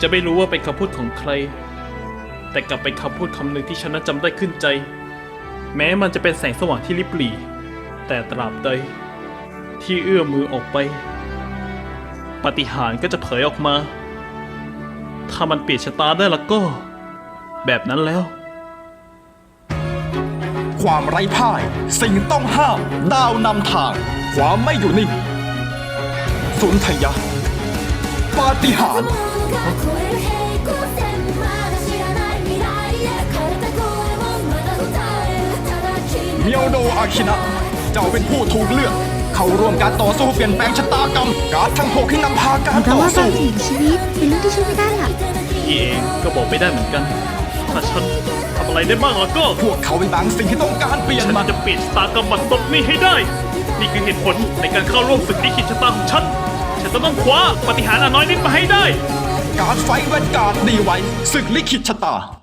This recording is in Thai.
จะไม่รู้ว่าเป็นคำพูดของใคร แต่กลับเป็นคำพูดคำหนึ่งที่ฉันนั้นจำได้ขึ้นใจ แม้มันจะเป็นแสงสว่างที่ลิบหลี่ แต่ตราบใด ที่เอื้อมมือออกไป ปฏิหารก็จะเผยออกมา ถ้ามันเปลี่ยนชะตาได้แล้วก็ แบบนั้นแล้ว ความไร้พ่าย สิ่งต้องห้าม ดาวนำทาง ความไม่อยู่นิ่งสุนทยะ ปาฏิหาริย์เมียวโดอาคินะเจ้าเป็นผู้ถูกเลือก เข้าร่วมการต่อสู้เปลี่ยนแปลงชะตากรรม การทั้งหกที่นำพาการต่อสู้การถึงชีวิตเป็นเรื่องที่ช่วยไม่ได้หรอกพี่เองก็บอกไม่ได้เหมือนกัน ถ้าฉันทำอะไรได้บ้างล่ะก็พวกเขาเป็นบางสิ่งที่ต้องการเปลี่ยนฉันจะเปลี่ยนชะตากรรมบัตรตบนี้ให้ได้ นี่คือเหตุผลในการเข้าร่วมศึกลิขีดชะตาของฉัน จะต้องคว้าปฏิหารอันน้อยนิดมาให้ได้ การไฟแวนการดดีไว้ศึกลิขิตชะตา